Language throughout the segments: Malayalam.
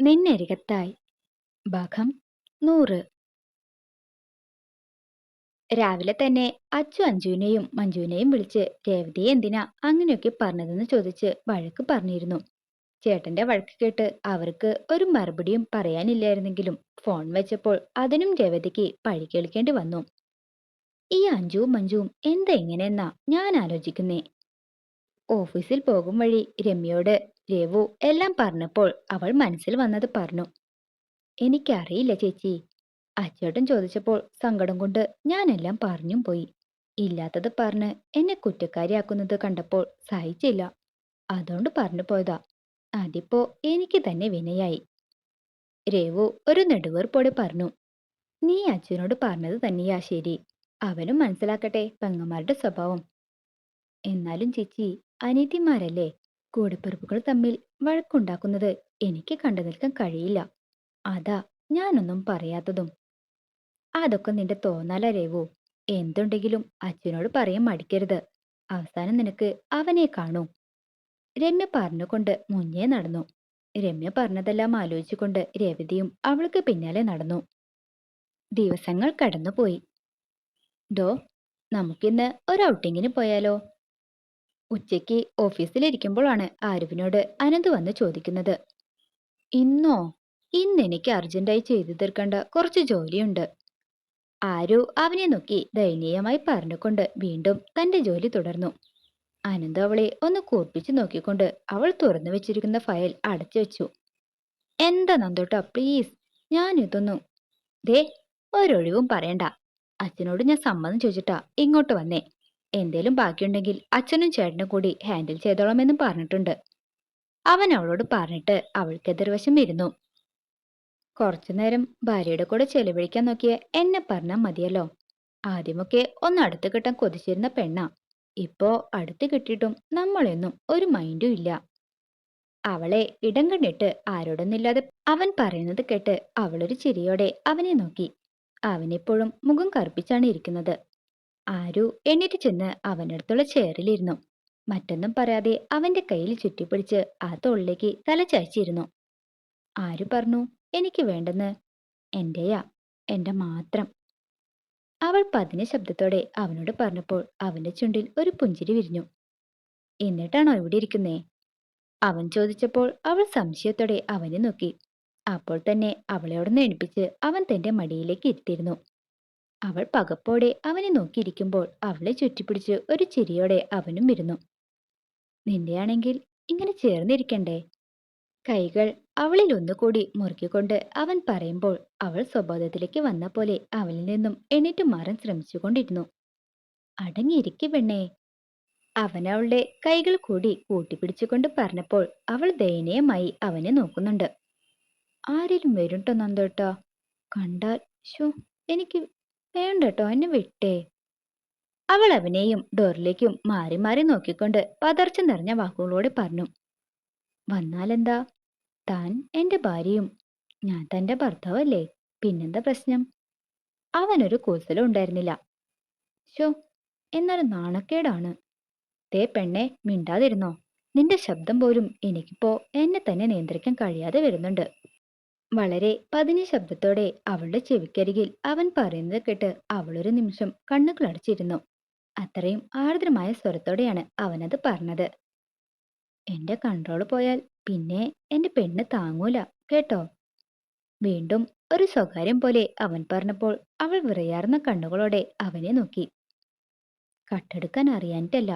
നിന്നരികത്തായി. ഭാഗം നൂറ്. രാവിലെ തന്നെ അച്ചു അഞ്ജുവിനെയും മഞ്ജുവിനെയും വിളിച്ച് രേവതിയെ എന്തിനാ അങ്ങനെയൊക്കെ പറഞ്ഞതെന്ന് ചോദിച്ച് വഴക്ക് പറഞ്ഞിരുന്നു. ചേട്ടന്റെ വഴക്ക് കേട്ട് അവർക്ക് ഒരു മറുപടിയും പറയാനില്ലായിരുന്നെങ്കിലും ഫോൺ വെച്ചപ്പോൾ അതിനും രേവതിക്ക് പഴി കേൾക്കേണ്ടി വന്നു. ഈ അഞ്ജുവും മഞ്ജുവും എന്താ ഇങ്ങനെയെന്നാ ഞാൻ ആലോചിക്കുന്നേ. ഓഫീസിൽ പോകും വഴി രമ്യയോട് രവു എല്ലാം പറഞ്ഞപ്പോൾ അവൾ മനസ്സിൽ വന്നത് പറഞ്ഞു. എനിക്കറിയില്ല ചേച്ചി. അച്ചേട്ടൻ ചോദിച്ചപ്പോൾ സങ്കടം കൊണ്ട് ഞാനെല്ലാം പറഞ്ഞും പോയി. ഇല്ലാത്തത് പറഞ്ഞ് എന്നെ കുറ്റക്കാരിയാക്കുന്നത് കണ്ടപ്പോൾ സഹിച്ചില്ല. അതുകൊണ്ട് പറഞ്ഞു പോയതാ. അതിപ്പോ എനിക്ക് തന്നെ വിനയായി. രേവു ഒരു നെടുവേർപ്പോടെ പറഞ്ഞു. നീ അച്ഛനോട് പറഞ്ഞത് തന്നെയാ ശരി. അവനും മനസ്സിലാക്കട്ടെ പെങ്ങന്മാരുടെ സ്വഭാവം. എന്നാലും ചേച്ചി അനീതിമാരല്ലേ കൂടപ്പിറപ്പുകൾ തമ്മിൽ വഴക്കുണ്ടാക്കുന്നത് എനിക്ക് കണ്ടു നിൽക്കാൻ കഴിയില്ല. അതാ ഞാനൊന്നും പറയാത്തതും. അതൊക്കെ നിന്റെ തോന്നല എന്തുണ്ടെങ്കിലും അച്ഛനോട് പറയാൻ മടിക്കരുത്. അവസാനം നിനക്ക് അവനെ കാണൂ. രമ്യ പറഞ്ഞുകൊണ്ട് മുന്നേ നടന്നു. രമ്യ പറഞ്ഞതെല്ലാം ആലോചിച്ചുകൊണ്ട് രേവതിയും അവൾക്ക് പിന്നാലെ നടന്നു. ദിവസങ്ങൾ കടന്നുപോയി. ഡോ നമുക്കിന്ന് ഒരു ഔട്ടിങ്ങിന് പോയാലോ? ഉച്ചയ്ക്ക് ഓഫീസിലിരിക്കുമ്പോഴാണ് ആരുവിനോട് അനന്ത് വന്ന് ചോദിക്കുന്നത്. ഇന്നോ? ഇന്ന് എനിക്ക് അർജന്റായി ചെയ്തു തീർക്കേണ്ട കുറച്ച് ജോലിയുണ്ട്. ആരു അവനെ നോക്കി ദയനീയമായി പറഞ്ഞുകൊണ്ട് വീണ്ടും തന്റെ ജോലി തുടർന്നു. അനന്ത് അവളെ ഒന്ന് കൂർപ്പിച്ചു നോക്കിക്കൊണ്ട് അവൾ തുറന്നു വെച്ചിരിക്കുന്ന ഫയൽ അടച്ചു വെച്ചു. എന്താ നന്ദോട്ടാ പ്ലീസ് ഞാൻ ഇതൊന്നു ദേ ഒരൊഴിവും പറയണ്ട. അച്ഛനോട് ഞാൻ സമ്മതം ചോദിച്ചിട്ടാ ഇങ്ങോട്ട് വന്നേ. എന്തേലും ബാക്കിയുണ്ടെങ്കിൽ അച്ഛനും ചേട്ടനും കൂടി ഹാൻഡിൽ ചെയ്തോളാമെന്നും പറഞ്ഞിട്ടുണ്ട്. അവൻ അവളോട് പറഞ്ഞിട്ട് അവൾക്ക് എതിർവശം ഇരുന്നു. കുറച്ചു നേരം ഭാര്യയുടെ കൂടെ ചെലവഴിക്കാൻ നോക്കിയ എന്നെ പറഞ്ഞാൽ മതിയല്ലോ. ആദ്യമൊക്കെ ഒന്ന് അടുത്ത് കിട്ടാൻ കൊതിച്ചിരുന്ന പെണ്ണ. ഇപ്പോ അടുത്ത് കിട്ടിയിട്ടും നമ്മളെന്നും ഒരു മൈൻഡും ഇല്ല. അവളെ ഇടം കണ്ടിട്ട് ആരോടൊന്നില്ലാതെ അവൻ പറയുന്നത് കേട്ട് അവളൊരു ചിരിയോടെ അവനെ നോക്കി. അവനെപ്പോഴും മുഖം കറുപ്പിച്ചാണ് ഇരിക്കുന്നത്. ആരു എണീറ്റ് ചെന്ന് അവനടുത്തുള്ള ചെയറിലിരുന്നു മറ്റൊന്നും പറയാതെ അവന്റെ കയ്യിൽ ചുറ്റിപ്പിടിച്ച് ആ തൊള്ളിലേക്ക് തല ചായച്ചിരുന്നു. ആരു പറഞ്ഞു എനിക്ക് വേണ്ടെന്ന്. എന്റെയാ? എന്റെ മാത്രം. അവൾ പതിന ശബ്ദത്തോടെ അവനോട് പറഞ്ഞപ്പോൾ അവന്റെ ചുണ്ടിൽ ഒരു പുഞ്ചിരി വിരിഞ്ഞു. എന്നിട്ടാണോ ഇവിടെ ഇരിക്കുന്നേ? അവൻ ചോദിച്ചപ്പോൾ അവൾ സംശയത്തോടെ അവനെ നോക്കി. അപ്പോൾ തന്നെ അവളെ അവിടെ എണിപ്പിച്ച് അവൻ തന്റെ മടിയിലേക്ക് ഇരുത്തിയിരുന്നു. അവൾ പകപ്പോടെ അവനെ നോക്കിയിരിക്കുമ്പോൾ അവളെ ചുറ്റിപ്പിടിച്ച് ഒരു ചിരിയോടെ അവനും ഇരുന്നു. നിന്റെയാണെങ്കിൽ ഇങ്ങനെ ചേർന്നിരിക്കണ്ടേ? കൈകൾ അവളിൽ ഒന്നുകൂടി മുറുക്കിക്കൊണ്ട് അവൻ പറയുമ്പോൾ അവൾ സ്വബോധത്തിലേക്ക് വന്ന പോലെ അവളിൽ നിന്നും എണീറ്റ് മാറാൻ ശ്രമിച്ചുകൊണ്ടിരുന്നു. അടങ്ങിയിരിക്കെ പെണ്ണേ. അവൻ അവളുടെ കൈകൾ കൂടി കൂട്ടിപ്പിടിച്ചുകൊണ്ട് പറഞ്ഞപ്പോൾ അവൾ ദയനീയമായി അവനെ നോക്കുന്നുണ്ട്. ആരെങ്കിലും വരുട്ടോ നന്ദോട്ടോ? കണ്ടാൽ ഷോ എനിക്ക് വേണ്ടട്ടോ എന്നെ വിട്ടേ. അവൾ അവനെയും ഡോറിലേക്കും മാറി മാറി നോക്കിക്കൊണ്ട് പതർച്ച നിറഞ്ഞ വാക്കുകളോടെ പറഞ്ഞു വന്നാലെന്താ? താൻ എന്റെ ഭാര്യയും ഞാൻ തന്റെ ഭർത്താവല്ലേ പിന്നെന്താ പ്രശ്നം? അവനൊരു കൂസലും ഉണ്ടായിരുന്നില്ല. ഷോ എന്നൊരു നാണക്കേടാണ്. തേ പെണ്ണെ മിണ്ടാതിരുന്നോ? നിന്റെ ശബ്ദം പോലും എനിക്കിപ്പോ എന്നെ തന്നെ നിയന്ത്രിക്കാൻ കഴിയാതെ വരുന്നുണ്ട്. വളരെ പതിഞ്ഞ ശബ്ദത്തോടെ അവളുടെ ചെവിക്കരികിൽ അവൻ പറയുന്നത് കേട്ട് അവളൊരു നിമിഷം കണ്ണുകൾ അടച്ചിരുന്നു. അത്രയും ആർദ്രമായ സ്വരത്തോടെയാണ് അവനത് പറഞ്ഞത്. എന്റെ കൺട്രോൾ പോയാൽ പിന്നെ എന്റെ പെണ്ണ് താങ്ങൂല കേട്ടോ? വീണ്ടും ഒരു സ്വകാര്യം പോലെ അവൻ പറഞ്ഞപ്പോൾ അവൾ വിറയാർന്ന കണ്ണുകളോടെ അവനെ നോക്കി. കട്ടെടുക്കാൻ അറിയാനിട്ടല്ല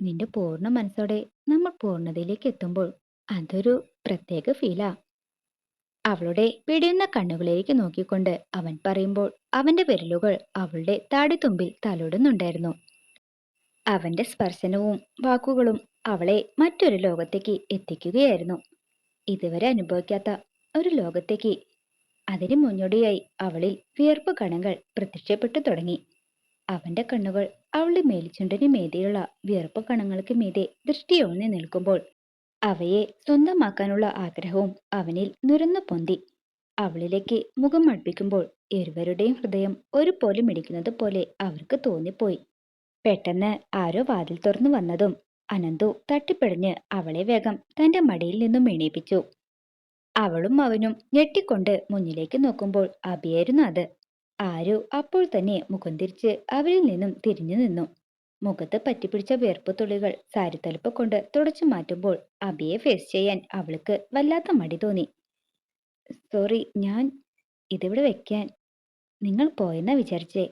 നിന്റെ പൂർണ മനസ്സോടെ നമ്മൾ പൂർണതയിലേക്ക് എത്തുമ്പോൾ അതൊരു പ്രത്യേക ഫീലാ അവളുടെ പിടിയുന്ന കണ്ണുകളിലേക്ക് നോക്കിക്കൊണ്ട് അവൻ പറയുമ്പോൾ അവന്റെ വിരലുകൾ അവളുടെ താടിത്തുമ്പിൽ തലോടുന്നുണ്ടായിരുന്നു. അവന്റെ സ്പർശനവും വാക്കുകളും അവളെ മറ്റൊരു ലോകത്തേക്ക് എത്തിക്കുകയായിരുന്നു. ഇതുവരെ അനുഭവിക്കാത്ത ഒരു ലോകത്തേക്ക്. അതിന് മുന്നോടിയായി അവളിൽ വിയർപ്പ് കണങ്ങൾ പ്രത്യക്ഷപ്പെട്ടു തുടങ്ങി. അവന്റെ കണ്ണുകൾ അവളുടെ മേൽച്ചുണ്ടിന് മീതെയുള്ള വിയർപ്പ് കണങ്ങൾക്ക് മീതെ ദൃഷ്ടിയോന്നി നിൽക്കുമ്പോൾ അവയെ സ്വന്തമാക്കാനുള്ള ആഗ്രഹവും അവനിൽ നുരന്നു പൊന്തി. അവളിലേക്ക് മുഖം അടുപ്പിക്കുമ്പോൾ ഇരുവരുടെയും ഹൃദയം ഒരുപോലെ മിടിക്കുന്നത് പോലെ അവർക്ക് തോന്നിപ്പോയി. പെട്ടെന്ന് ആരോ വാതിൽ തുറന്നു വന്നതും അനന്തു തട്ടിപ്പിടഞ്ഞ് അവളെ വേഗം തന്റെ മടിയിൽ നിന്നും എണീപ്പിച്ചു. അവളും അവനും ഞെട്ടിക്കൊണ്ട് മുന്നിലേക്ക് നോക്കുമ്പോൾ അഭിയായിരുന്നു അത്. ആരോ അപ്പോൾ തന്നെ മുഖം തിരിച്ച് അവരിൽ നിന്നും തിരിഞ്ഞു നിന്നു. മുഖത്ത് പറ്റിപ്പിടിച്ച വേർപ്പ് തുള്ളികൾ സാരിത്തലപ്പ് കൊണ്ട് തുടച്ചു മാറ്റുമ്പോൾ അബിയെ ഫേസ് ചെയ്യാൻ അവൾക്ക് വല്ലാത്ത മടി തോന്നി. സോറി ഞാൻ ഇതിവിടെ വെക്കാൻ? നിങ്ങൾ പോയെന്ന വിചാരിച്ചേ?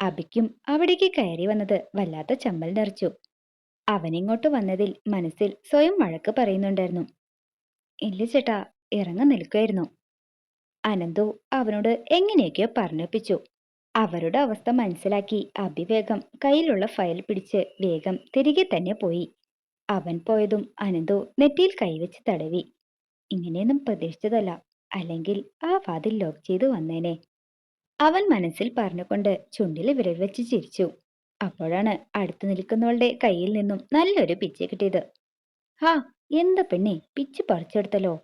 അബിക്കും അവിടേക്ക് കയറി വന്നത് വല്ലാത്ത ചമ്മൽ നിറച്ചു. അവനിങ്ങോട്ട് വന്നതിൽ മനസ്സിൽ സ്വയം വഴക്ക് പറയുന്നുണ്ടായിരുന്നു. ഇല്ല ചേട്ടാ ഇറങ്ങാൻ നിൽക്കുമായിരുന്നു അനന്തു അവനോട് എങ്ങനെയൊക്കെയോ പറഞ്ഞൊപ്പിച്ചു. അവരുടെ അവസ്ഥ മനസ്സിലാക്കി. അഭിവേഗം കയ്യിലുള്ള ഫയൽ പിടിച്ച് വേഗം തിരികെ തന്നെ പോയി. അവൻ പോയതും അനന്തു നെറ്റിയിൽ കൈവച്ച് തടവി. ഇങ്ങനെയൊന്നും പ്രതീക്ഷിച്ചതല്ല. അല്ലെങ്കിൽ ആ വാതിൽ ലോക്ക് ചെയ്തു വന്നേനെ. അവൻ മനസ്സിൽ പറഞ്ഞുകൊണ്ട് ചുണ്ടിൽ വിരൽ വെച്ച് ചിരിച്ചു. അപ്പോഴാണ് അടുത്തു നിൽക്കുന്നവളുടെ കയ്യിൽ നിന്നും നല്ലൊരു പിച്ച് കിട്ടിയത്. ഹാ എന്താ പെണ്ണെ പിച്ച് പറിച്ചെടുത്തല്ലോ?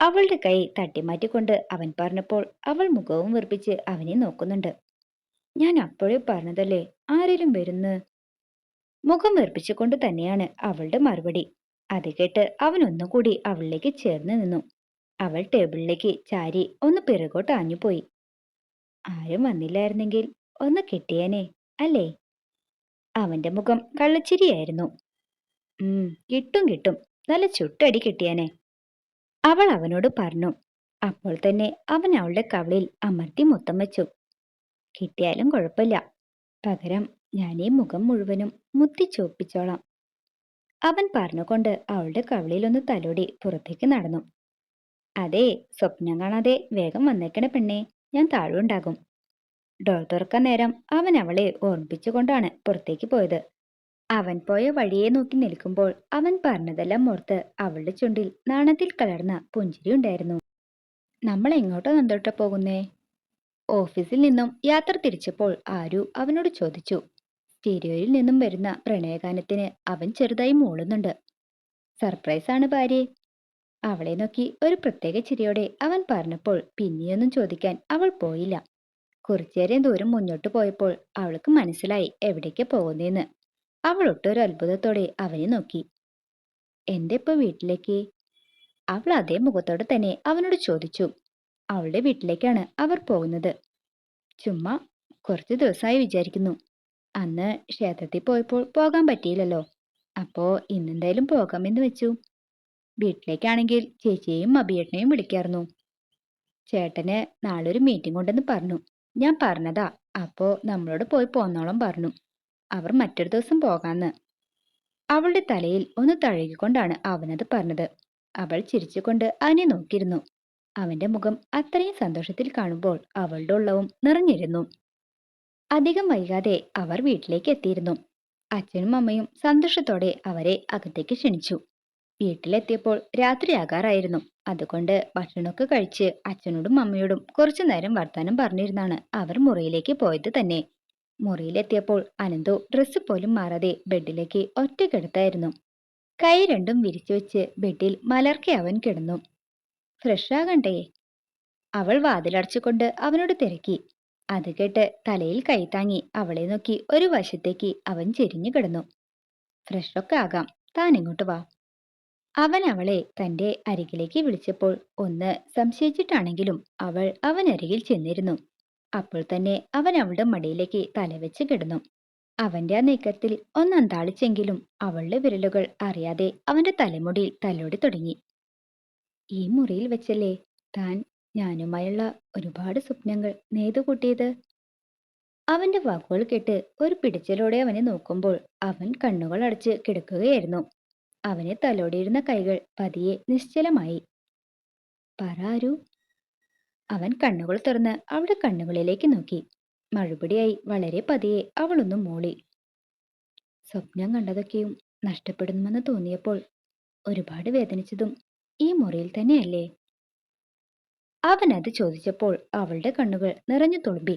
അവളുടെ കൈ തട്ടിമാറ്റിക്കൊണ്ട് അവൻ പറഞ്ഞപ്പോൾ അവൾ മുഖവും വീർപ്പിച്ച് അവനെ നോക്കുന്നുണ്ട്. ഞാൻ അപ്പോഴേ പറഞ്ഞതല്ലേ? ആരേലും വരുന്ന്? മുഖം വീർപ്പിച്ചുകൊണ്ട് തന്നെയാണ് അവളുടെ മറുപടി. അത് കേട്ട് അവൻ ഒന്നുകൂടി അവളിലേക്ക് ചേർന്ന് നിന്നു. അവൾ ടേബിളിലേക്ക് ചാരി ഒന്ന് പിറകോട്ട് ആഞ്ഞുപോയി. ആരും വന്നില്ലായിരുന്നെങ്കിൽ ഒന്ന് കിട്ടിയേനെ അല്ലേ? അവന്റെ മുഖം കള്ളച്ചിരിയായിരുന്നു. ഉം കിട്ടും കിട്ടും. നല്ല ചുട്ടടി കിട്ടിയാനെ. അവൾ അവനോട് പറഞ്ഞു. അപ്പോൾ തന്നെ അവൻ അവളുടെ കവളിൽ അമർത്തി മുത്തം വെച്ചു. കിട്ടിയാലും കുഴപ്പമില്ല. പകരം ഈ മുഖം മുഴുവനും മുത്തി ചോപ്പിച്ചോളാം അവൻ പറഞ്ഞുകൊണ്ട് അവളുടെ കവിളിയിലൊന്ന് തലോടി പുറത്തേക്ക് നടന്നു. അതെ സ്വപ്നം കാണാതെ വേഗം വന്നേക്കണ പെണ്ണെ ഞാൻ താഴുണ്ടാകും. ഡോർ തുറക്കാൻ നേരം അവൻ അവളെ ഓർമ്മിപ്പിച്ചുകൊണ്ടാണ് പുറത്തേക്ക് പോയത്. അവൻ പോയ വഴിയെ നോക്കി നിൽക്കുമ്പോൾ അവൻ പറഞ്ഞതെല്ലാം ഓർത്ത് അവളുടെ ചുണ്ടിൽ നാണത്തിൽ കലർന്ന പുഞ്ചിരി ഉണ്ടായിരുന്നു. നമ്മൾ എങ്ങോട്ടോ നന്തോട്ട പോകുന്നേ? ഓഫീസിൽ നിന്നും യാത്ര തിരിച്ചപ്പോൾ ആരു അവനോട് ചോദിച്ചു. സ്റ്റീരിയോയിൽ നിന്നും വരുന്ന പ്രണയഗാനത്തിന് അവൻ ചെറുതായി മൂളുന്നുണ്ട്. സർപ്രൈസ് ആണ് ഭാര്യ. അവളെ നോക്കി ഒരു പ്രത്യേക ചിരിയോടെ അവൻ പറഞ്ഞപ്പോൾ പിന്നെയൊന്നും ചോദിക്കാൻ അവൾ പോയില്ല. കുറച്ചേരം ദൂരം മുന്നോട്ട് പോയപ്പോൾ അവൾക്ക് മനസ്സിലായി എവിടേക്ക് പോകുന്നേന്ന്. അവൾ ഒട്ടൊരു അത്ഭുതത്തോടെ അവനെ നോക്കി. എന്റെ ഇപ്പൊ വീട്ടിലേക്ക്? അവൾ അതേ മുഖത്തോടെ തന്നെ അവനോട് ചോദിച്ചു. അവളുടെ വീട്ടിലേക്കാണ് അവർ പോകുന്നത്. ചുമ്മാ കുറച്ച് ദിവസമായി വിചാരിക്കുന്നു. അന്ന് ക്ഷേത്രത്തിൽ പോയപ്പോൾ പോകാൻ പറ്റിയില്ലല്ലോ. അപ്പോ ഇന്നെന്തായാലും പോകാമെന്ന് വെച്ചു. വീട്ടിലേക്കാണെങ്കിൽ ചേച്ചിയെയും അഭിയേട്ടനെയും വിളിക്കായിരുന്നു. ചേട്ടന് നാളെ ഒരു മീറ്റിംഗ് ഉണ്ടെന്ന് പറഞ്ഞു. ഞാൻ പറഞ്ഞതാ. അപ്പോ നമ്മളോട് പോയി പോന്നോളം പറഞ്ഞു. അവർ മറ്റൊരു ദിവസം പോകാന്ന്. അവളുടെ തലയിൽ ഒന്ന് തഴുകിക്കൊണ്ടാണ് അവനത് പറഞ്ഞത്. അവൾ ചിരിച്ചുകൊണ്ട് അവനെ നോക്കിയിരുന്നു. അവന്റെ മുഖം അത്രയും സന്തോഷത്തിൽ കാണുമ്പോൾ അവളുടെ ഉള്ളവും നിറഞ്ഞിരുന്നു. അധികം വൈകാതെ അവർ വീട്ടിലേക്ക് എത്തിയിരുന്നു. അച്ഛനും അമ്മയും സന്തോഷത്തോടെ അവരെ അകത്തേക്ക് ക്ഷണിച്ചു. വീട്ടിലെത്തിയപ്പോൾ രാത്രിയാകാറായിരുന്നു. അതുകൊണ്ട് ഭക്ഷണമൊക്കെ കഴിച്ച് അച്ഛനോടും അമ്മയോടും കുറച്ചു നേരം വർത്താനം പറഞ്ഞിരുന്നാണ് അവർ മുറിയിലേക്ക് പോയത് തന്നെ. മുറിയിലെത്തിയപ്പോൾ അനന്തു ഡ്രസ്സ് പോലും മാറാതെ ബെഡിലേക്ക് ഒറ്റ കിടത്തായിരുന്നു കൈ രണ്ടും വിരിച്ചു വെച്ച് ബെഡിൽ മലർക്കെ അവൻ കിടന്നു. ഫ്രഷ് ആകണ്ടേ അവൾ വാതിലടച്ചുകൊണ്ട് അവനോട് തിരക്കി. അത് കേട്ട് തലയിൽ കൈത്താങ്ങി അവളെ നോക്കി ഒരു വശത്തേക്ക് അവൻ ചെരിഞ്ഞു കിടന്നു. ഫ്രഷൊക്കെ ആകാം. താൻ ഇങ്ങോട്ട് വാ. അവൻ അവളെ തന്റെ അരികിലേക്ക് വിളിച്ചപ്പോൾ ഒന്ന് സംശയിച്ചിട്ടാണെങ്കിലും അവൾ അവനരികിൽ ചെന്നിരുന്നു. അപ്പോൾ തന്നെ അവൻ അവളുടെ മടിയിലേക്ക് തലവെച്ച് കിടന്നു. അവന്റെ ആ നീക്കത്തിൽ ഒന്ന് അന്താളിച്ചെങ്കിലും അവളുടെ വിരലുകൾ അറിയാതെ അവന്റെ തലമുടിയിൽ തലോടി തുടങ്ങി. ഈ മുറിയിൽ വെച്ചല്ലേ? താൻ ഞാനുമായുള്ള ഒരുപാട് സ്വപ്നങ്ങൾ നെയ്തുകൂട്ടിയത് അവന്റെ വാക്കുകൾ കേട്ട് ഒരു പിടിച്ചലോടെ അവനെ നോക്കുമ്പോൾ അവൻ കണ്ണുകൾ അടച്ച് കിടക്കുകയായിരുന്നു. അവനെ തലോടിയിരുന്ന കൈകൾ പതിയെ നിശ്ചലമായി. പറാരു അവൻ കണ്ണുകൾ തുറന്ന് അവളുടെ കണ്ണുകളിലേക്ക് നോക്കി. മറുപടിയായി വളരെ പതിയെ അവളൊന്നും മൂളി. സ്വപ്നം കണ്ടതൊക്കെയും നഷ്ടപ്പെടുമെന്ന് തോന്നിയപ്പോൾ ഒരുപാട് വേദനിച്ചതും ഈ മുറിയിൽ തന്നെയല്ലേ? അവൻ അത് ചോദിച്ചപ്പോൾ അവളുടെ കണ്ണുകൾ നിറഞ്ഞു തുളുമ്പി.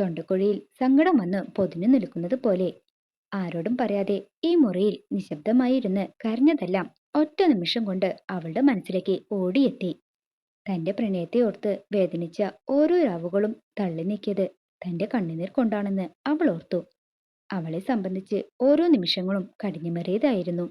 തൊണ്ടക്കുഴിയിൽ സങ്കടം വന്ന് പൊതിഞ്ഞു നിൽക്കുന്നത് പോലെ. ആരോടും പറയാതെ ഈ മുറിയിൽ നിശബ്ദമായിരുന്ന് കരഞ്ഞതെല്ലാം ഒറ്റ നിമിഷം കൊണ്ട് അവളുടെ മനസ്സിലേക്ക് ഓടിയെത്തി. തന്റെ പ്രണയത്തെ ഓർത്ത് വേദനിച്ച ഓരോ രാവുകളും തള്ളി നീക്കിയത് തന്റെ കണ്ണുനീർ കൊണ്ടാണെന്ന് അവൾ ഓർത്തു. അവളെ സംബന്ധിച്ച് ഓരോ നിമിഷങ്ങളും കടിഞ്ഞുമറിയതായിരുന്നു